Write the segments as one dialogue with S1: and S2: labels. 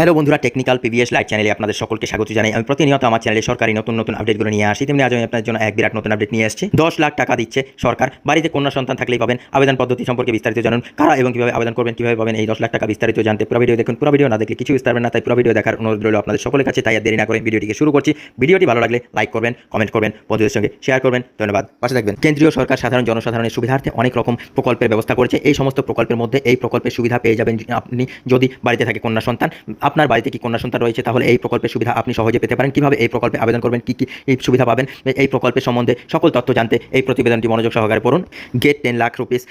S1: Hello বন্ধুরা technical PVS live চ্যানেলে আপনাদের সকলকে স্বাগত জানাই। আমি প্রতিনিয়ত আমার চ্যানেলে সরকারি নতুন নতুন আপডেটগুলো নিয়ে আসি। তেমনি আজ আমি আপনার জন্য এক বিরাট নতুন আপডেট নিয়ে আসছি দশ লাখ টাকা দিচ্ছে সরকার। বাড়িতে কন্যা সন্তান থাকলেই পাবেন। আবেদন পদ্ধতি সম্পর্কে বিস্তারিত জানুন। কারা এবং কীভাবে আবেদন করবেন, কীভাবে পাবেন, এই দশ লাখ টাকা বিস্তারিত জানতে পুরো ভিডিও দেখুন। পুরো ভিডিও না দেখলে কিছু বুঝতে পারবেন না, তাই পুরো ভিডিও দেখার অনুরোধ রইল আপনাদের সকলের কাছে। তাই দেরি না করে ভিডিওটিকে শুরু করছি। ভিডিওটি ভালো লাগলে লাইক করবেন কমেন্ট করবেন, বন্ধুদের সঙ্গে শেয়ার করবেন। ধন্যবাদ। পাশে থাকবেন। কেন্দ্রীয় সরকার সাধারণ জনসাধারণের সুবিধার্থে অনেক রকম প্রকল্পের ব্যবস্থা করেছে। এই সমস্ত প্রকল্পের মধ্যে এই প্রকল্পের সুবিধা পেয়ে যাবেন আপনি যদি বাড়িতে থাকে কন্যা সন্তান। আপনার বাড়িতে কি কন্যা সন্তান রয়েছে, তাহলে এই প্রকল্পের সুবিধা আপনি সহজে পেতে পারেন। কীভাবে এই প্রকল্পে আবেদন করবেন, কি কী সুবিধা পাবেন, এই প্রকল্পের সম্বন্ধে সকল তথ্য জানতে এই প্রতিবেদনটি মনোযোগ সহকারে পড়ুন। Get ten lakh rupees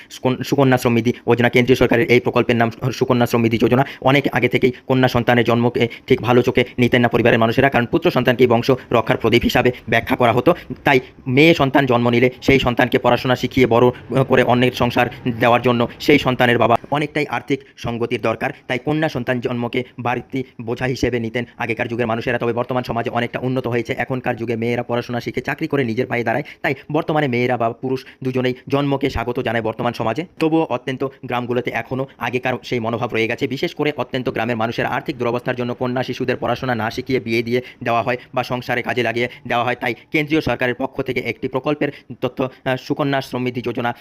S1: Sukanya Shramnidhi Yojana, কেন্দ্রীয় সরকারের এই প্রকল্পের নাম সুকন্যা শ্রমনিধি যোজনা। অনেক আগে থেকেই কন্যা সন্তানের জন্মকে ঠিক ভালো চোখে নিতেন না পরিবারের মানুষেরা, কারণ পুত্র সন্তানকে বংশ রক্ষার প্রদীপ হিসাবে ব্যাখ্যা করা হতো। তাই মেয়ে সন্তান জন্ম নিলে সেই সন্তানকে পড়াশোনা শিখিয়ে বড় করে অন্যের সংসার দেওয়ার জন্য সেই সন্তানের বাবা অনেকটাই আর্থিক সঙ্গতির দরকার। তাই কন্যা সন্তান জন্মকে বাড়িতে বোঝা হিসেবে নিতেন। আগেকার যুগের মানুষেরা তবে বর্তমান সমাজে অনেকটা উন্নত হয়েছে। এখনকার যুগে মেয়েরা পড়াশোনা শিখে চাকরি করে নিজের পায়ে দাঁড়ায়। তাই বর্তমানে মেয়েরা বা পুরুষ দুজনেই জন্মকে স্বাগত জানায় বর্তমান সমাজে। তবুও অত্যন্ত গ্রামগুলোতে এখনও আগেকার সেই মনোভাব রয়ে গেছে। বিশেষ করে অত্যন্ত গ্রামের মানুষের আর্থিক দুরবস্থার জন্য কন্যা শিশুদের পড়াশোনা না শিখিয়ে বিয়ে দিয়ে দেওয়া হয় বা সংসারে কাজে লাগিয়ে দেওয়া হয়। তাই কেন্দ্রীয় সরকারের পক্ষ থেকে একটি প্রকল্পের তথ্য সুকন্যা সমৃদ্ধি যোজনা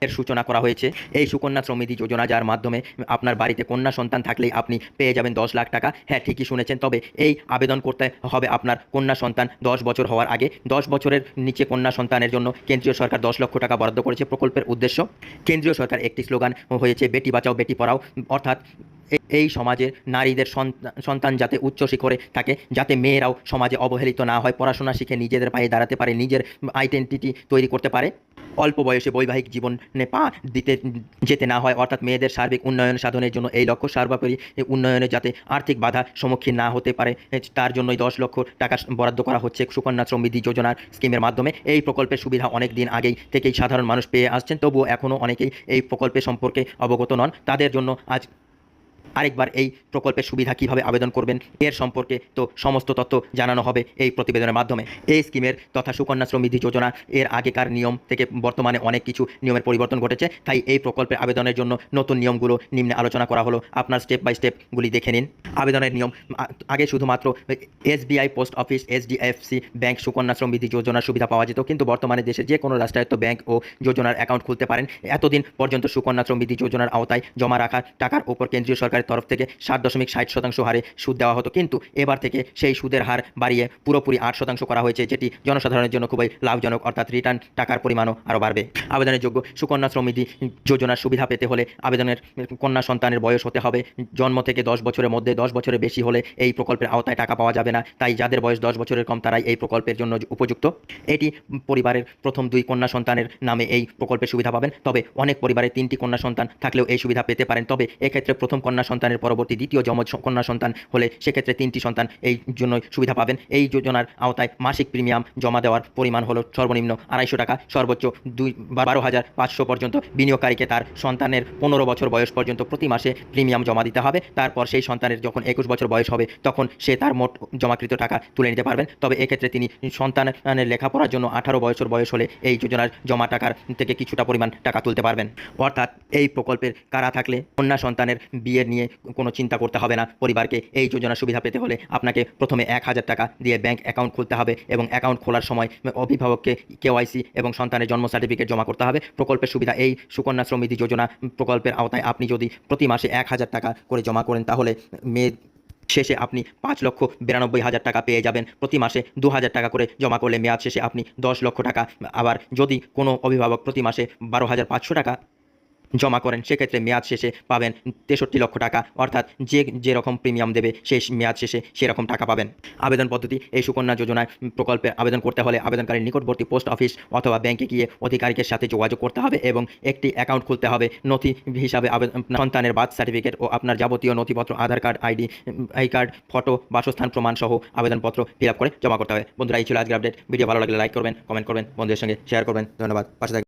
S1: এর সূচনা করা হয়েছে। এই সুকন্যা সমৃদ্ধি যোজনা, যার মাধ্যমে আপনার বাড়িতে কন্যা সন্তান থাকলেই আপনি পেয়ে যাবেন দশ লাখ টাকা। হ্যাঁ ঠিকই শুনেছেন, তবে এই আবেদন করতে হবে আপনার কন্যা সন্তান দশ বছর হওয়ার আগে। দশ বছরের নিচে কন্যা সন্তানের জন্য কেন্দ্রীয় সরকার দশ লক্ষ টাকা বরাদ্দ করেছে প্রকল্পের উদ্দেশ্য। কেন্দ্রীয় সরকার একটি স্লোগান হয়েছে, বেটি বাঁচাও, বেটি পড়াও। অর্থাৎ এই সমাজের নারীদের সন্তা- সন্তান যাতে উচ্চ শিখরে থাকে, যাতে মেয়েরাও সমাজে অবহেলিত না হয়, পড়াশোনা শিখে নিজেদের পায়ে দাঁড়াতে পারে, নিজের আইডেন্টিটি তৈরি করতে পারে। অল্প বয়সে বৈবাহিক জীবনে পা দিতে, যেতে না হয়। অর্থাৎ মেয়েদের সার্বিক উন্নয়ন সাধনের জন্য এই লক্ষ্য সর্বোপরি উন্নয়নে যাতে আর্থিক বাধা সম্মুখীন না হতে পারে তার জন্যই দশ লক্ষ টাকা বরাদ্দ করা হচ্ছে সুকন্যা সমৃদ্ধি যোজনার স্কিমের মাধ্যমে। এই প্রকল্পের সুবিধা অনেক দিন আগেই থেকেই সাধারণ মানুষ পেয়ে আসছেন। তবুও এখনও অনেকেই এই প্রকল্পে সম্পর্কে অবগত নন। তাদের জন্য আজ আরেকবার এই প্রকল্পের সুবিধা কীভাবে আবেদন করবেন, এর সম্পর্কে তো সমস্ত তথ্য জানানো হবে এই প্রতিবেদনের মাধ্যমে। এই স্কিমের তথা সুকন্যা সমৃদ্ধি যোজনা, এর আগেকার নিয়ম থেকে বর্তমানে অনেক কিছু নিয়মের পরিবর্তন ঘটেছে, তাই এই প্রকল্পের আবেদনের জন্য নতুন নিয়মগুলো নিম্নে আলোচনা করা হলো। আপনার স্টেপ বাই স্টেপগুলি দেখে নিন। আবেদনের নিয়ম আগে শুধুমাত্র SBI post office HDFC bank Sukanya Samriddhi যোজনার সুবিধা পাওয়া যেত, কিন্তু বর্তমানে দেশে যে কোনো রাষ্ট্রায়ত্ত ব্যাংক ও যোজনার অ্যাকাউন্ট খুলতে পারেন। এতদিন পর্যন্ত সুকন্যা সমৃদ্ধি যোজনার আওতায় জমা রাখা টাকার উপর কেন্দ্রীয় সরকারের তরফ থেকে সাত দশমিক ষাট শতাংশ হারে সুদ দেওয়া হতো। কিন্তু এবার থেকে সেই সুদের হার বাড়িয়ে পুরোপুরি আট শতাংশ করা হয়েছে, যেটি জনসাধারণের জন্য খুবই লাভজনক, অর্থাৎ রিটার্ন টাকার পরিমাণও আরও বাড়বে। আবেদনের যোগ্য সুকন্যা সমৃদ্ধি যোজনার সুবিধা পেতে হলে আবেদনের কন্যা সন্তানের বয়স হতে হবে। জন্ম থেকে দশ বছরের মধ্যে দশ বছরের বেশি হলে এই প্রকল্পের আওতায় টাকা পাওয়া যাবে না। তাই যাদের বয়স দশ বছরের কম, তারাই এই প্রকল্পের জন্য উপযুক্ত। এটি পরিবারের প্রথম দুই কন্যা সন্তানের নামে এই প্রকল্পের সুবিধা পাবেন। তবে অনেক পরিবারে তিনটি কন্যা সন্তান থাকলেও এই সুবিধা পেতে পারেন। তবে এক্ষেত্রে প্রথম কন্যা সন্তানের পরবর্তী দ্বিতীয় যমজ কন্যা সন্তান হলে সেক্ষেত্রে তিনটি সন্তান এই জন্য সুবিধা পাবেন। এই যোজনার আওতায় মাসিক প্রিমিয়াম জমা দেওয়ার পরিমাণ হলো সর্বনিম্ন আড়াইশো টাকা, সর্বোচ্চ দুই বারো হাজার পাঁচশো পর্যন্ত বিনিয়োগকারীকে তার সন্তানের পনেরো বছর বয়স পর্যন্ত প্রতি মাসে প্রিমিয়াম জমা দিতে হবে। তারপর সেই সন্তানের যখন একুশ বছর বয়স হবে, তখন সে তার মোট জমাকৃত টাকা তুলে নিতে পারবেন। তবে এক্ষেত্রে তিনি সন্তানের লেখাপড়ার জন্য আঠারো বছর বয়স হলে এই যোজনার জমা টাকার থেকে কিছুটা পরিমাণ টাকা তুলতে পারবেন। অর্থাৎ এই প্রকল্পের কারা থাকলে কন্যা সন্তানের বিয়ের নিয়ে কোনো চিন্তা করতে হবে না। পরিবারকে এই যোজনার সুবিধা পেতে হলে আপনাকে প্রথমে এক হাজার টাকা দিয়ে ব্যাংক অ্যাকাউন্ট খুলতে হবে এবং অ্যাকাউন্ট খোলার সময় অভিভাবককে কেওয়াইসি এবং সন্তানের জন্ম সার্টিফিকেট জমা করতে হবে। প্রকল্পের সুবিধা এই সুকন্যা সমৃদ্ধি যোজনা প্রকল্পের আওতায় আপনি যদি প্রতি মাসে এক হাজার টাকা করে জমা করেন তাহলে মেয়ে শেষে আপনি পাঁচ লক্ষ বিরানব্বই হাজার টাকা পেয়ে যাবেন। প্রতি মাসে দু হাজার টাকা করে জমা করলে মেয়াদ শেষে আপনি দশ লক্ষ টাকা। আবার যদি কোনো অভিভাবক প্রতি মাসে বারো হাজার পাঁচশো টাকা জমা করেন, সেক্ষেত্রে মেয়াদ শেষে পাবেন তেষট্টি লক্ষ টাকা। অর্থাৎ যে যেরকম প্রিমিয়াম দেবে, সেই মেয়াদ শেষে সেরকম টাকা পাবেন। আবেদন পদ্ধতি, এই সুকন্যা যোজনায় প্রকল্পে আবেদন করতে হলে আবেদনকারীর নিকটবর্তী পোস্ট অফিস অথবা ব্যাংকে গিয়ে অধিকারিকের সাথে যোগাযোগ করতে হবে এবং একটি অ্যাকাউন্ট খুলতে হবে। নথি হিসাবে আবেদন সন্তানের বার্থ সার্টিফিকেট ও আপনার যাবতীয় নথিপত্র, Aadhaar card, ID, I card, photo, বাসস্থান প্রমাণ সহ আবেদনপত্র ফিল করে জমা করতে হবে। বন্ধুরা, এই ছিল আজকের আপডেট। ভিডিও ভালো লাগলে লাইক করবেন, কমেন্ট করবেন, বন্ধুদের সঙ্গে শেয়ার করবেন। ধন্যবাদ। পাশে।